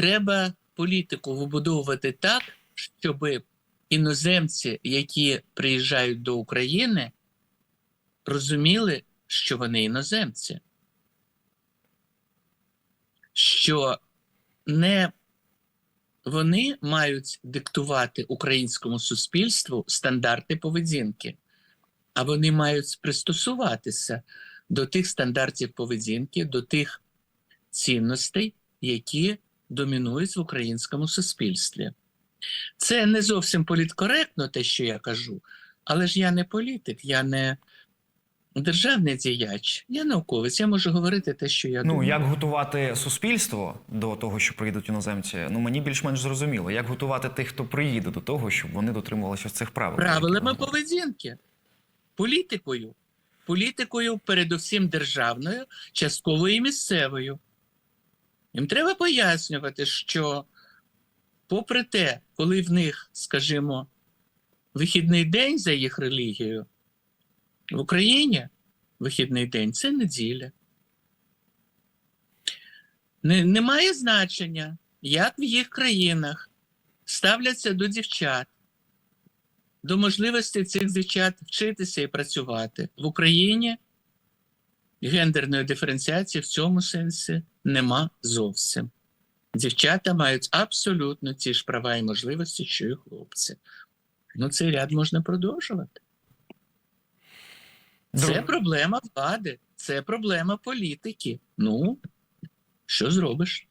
треба політику вибудовувати так, щоб іноземці, які приїжджають до України, розуміли, що вони іноземці, що не вони мають диктувати українському суспільству стандарти поведінки, а вони мають пристосуватися до тих стандартів поведінки, до тих цінностей, які домінують в українському суспільстві. Це не зовсім політкоректно, те, що я кажу, але ж я не політик, я не державний діяч, я науковець, я можу говорити те, що я Ну думаю. як готувати суспільство до того, що приїдуть іноземці? Ну мені більш-менш зрозуміло. Як готувати тих, хто приїде до того, щоб вони дотримувалися цих правил? правилами поведінки, політикою. Політикою, передусім державною, частково і місцевою. Їм треба пояснювати, що, попри те, коли в них, скажімо, вихідний день за їх релігією, в Україні вихідний день це неділя. Не, немає значення, як в їх країнах ставляться до дівчат до можливості цих дівчат вчитися і працювати в Україні. Гендерної диференціації в цьому сенсі нема зовсім. Дівчата мають абсолютно ті ж права і можливості, що і хлопці. Ну, цей ряд можна продовжувати. Це проблема влади, це проблема політики. Ну, що зробиш?